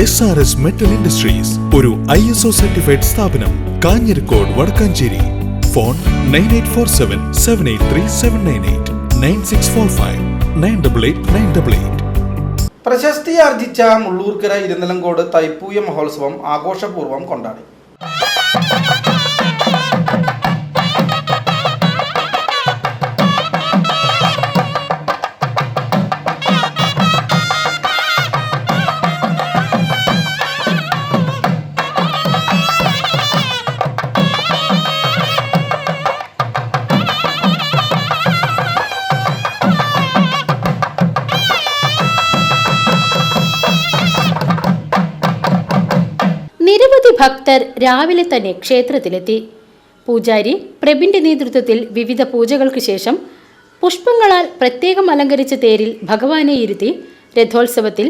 S R S metal industries ഒരു I S O certified സ്ഥാപനം Kanjirakode Vadakkanchery. Phone nine eight four seven seven eight three seven nine eight nine six four five nine double eight nine double eight പ്രശസ്തി ആർജിച്ച മുള്ളൂർക്കര ഇരുന്നലങ്കോട് തൈപ്പൂയ മഹോത്സവം ആഘോഷപൂർവം കൊണ്ടാടി. ഭക്തർ രാവിലെ തന്നെ ക്ഷേത്രത്തിലെത്തി. പൂജാരി പ്രഭിന്റെ നേതൃത്വത്തിൽ വിവിധ പൂജകൾക്ക് ശേഷം പുഷ്പങ്ങളാൽ പ്രത്യേകം അലങ്കരിച്ച തേരിൽ ഭഗവാനെ ഇരുത്തി രഥോത്സവത്തിൽ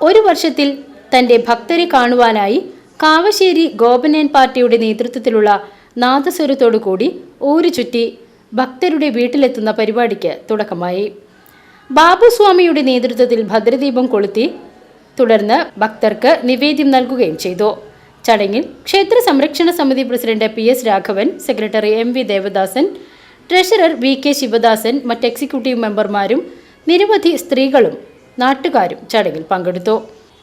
ഒരു വർഷത്തിൽ തന്റെ ഭക്തരെ കാണുവാനായി കാവശ്ശേരി ഗോപനയൻ പാർട്ടിയുടെ നേതൃത്വത്തിലുള്ള നാദസ്വരത്തോടു കൂടി ഊരു ചുറ്റി ഭക്തരുടെ വീട്ടിലെത്തുന്ന പരിപാടിക്ക് തുടക്കമായി. ബാബുസ്വാമിയുടെ നേതൃത്വത്തിൽ ഭദ്രദീപം കൊളുത്തി തുടർന്ന് ഭക്തർക്ക് നിവേദ്യം നൽകുകയും ചെയ്തു. ചടങ്ങിൽ ക്ഷേത്ര സംരക്ഷണ സമിതി president P S Raghavan secretary M V Devadasan treasurer V K Sivadasan മറ്റ് എക്സിക്യൂട്ടീവ് മെമ്പർമാരും നിരവധി സ്ത്രീകളും നാട്ടുകാരും ചടങ്ങിൽ പങ്കെടുത്തു.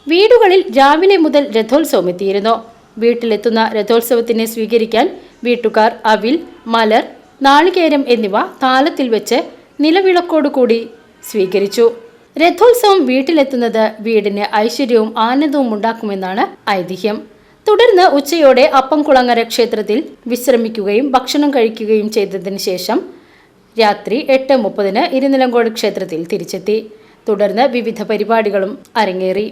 വീടുകളിൽ രാവിലെ മുതൽ രഥോത്സവം എത്തിയിരുന്നു. വീട്ടിലെത്തുന്ന രഥോത്സവത്തിനെ സ്വീകരിക്കാൻ വീട്ടുകാർ അവിൽ മലർ നാളികേരം എന്നിവ താലത്തിൽ വെച്ച് നിലവിളക്കോടുകൂടി സ്വീകരിച്ചു. രഥോത്സവം വീട്ടിലെത്തുന്നത് വീടിന് ഐശ്വര്യവും ആനന്ദവും ഉണ്ടാക്കുമെന്നാണ് ഐതിഹ്യം. തുടർന്ന് ഉച്ചയോടെ അപ്പംകുളങ്ങര ക്ഷേത്രത്തിൽ വിശ്രമിക്കുകയും ഭക്ഷണം കഴിക്കുകയും ചെയ്തതിന് ശേഷം രാത്രി എട്ട് മുപ്പതിന് ഇരുനിലങ്കോട് ക്ഷേത്രത്തിൽ തിരിച്ചെത്തി. തുടർന്ന് വിവിധ പരിപാടികളും അരങ്ങേറി.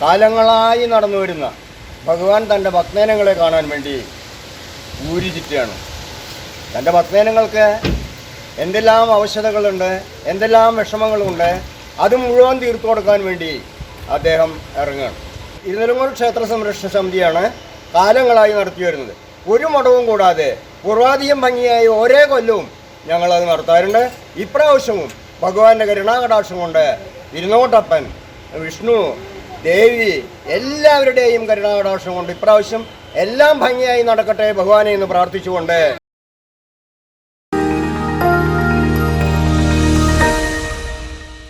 കാലങ്ങളായി നടന്നു വരുന്ന ഭഗവാൻ തന്റെ ഭക്തജനങ്ങളെ കാണാൻ വേണ്ടി ഊരി ചുറ്റുകയാണ് തന്റെ ഭക്തജനങ്ങൾക്ക് എന്തെല്ലാം ആവശ്യതകളുണ്ട് എന്തെല്ലാം വിഷമങ്ങളുണ്ട് അത് മുഴുവൻ തീർത്തു കൊടുക്കാൻ വേണ്ടി അദ്ദേഹം ഇറങ്ങുകയാണ്. ഇരുനിലങ്ങോട് ക്ഷേത്ര സംരക്ഷണ സമിതിയാണ് കാലങ്ങളായി നടത്തി വരുന്നത്. ഒരു മടവും കൂടാതെ പൂർവാധികം ഭംഗിയായി ഓരോ കൊല്ലവും ഞങ്ങളത് നടത്താറുണ്ട്. ഇപ്രാവശ്യവും ഭഗവാന്റെ കരുണാകടാക്ഷം കൊണ്ട് ഇരുന്നോട്ടപ്പൻ വിഷ്ണു ദേവി എല്ലാവരുടെയും കരുണാകടാക്ഷം കൊണ്ട് ഇപ്രാവശ്യം എല്ലാം ഭംഗിയായി നടക്കട്ടെ ഭഗവാനെ എന്ന് പ്രാർത്ഥിച്ചുകൊണ്ട്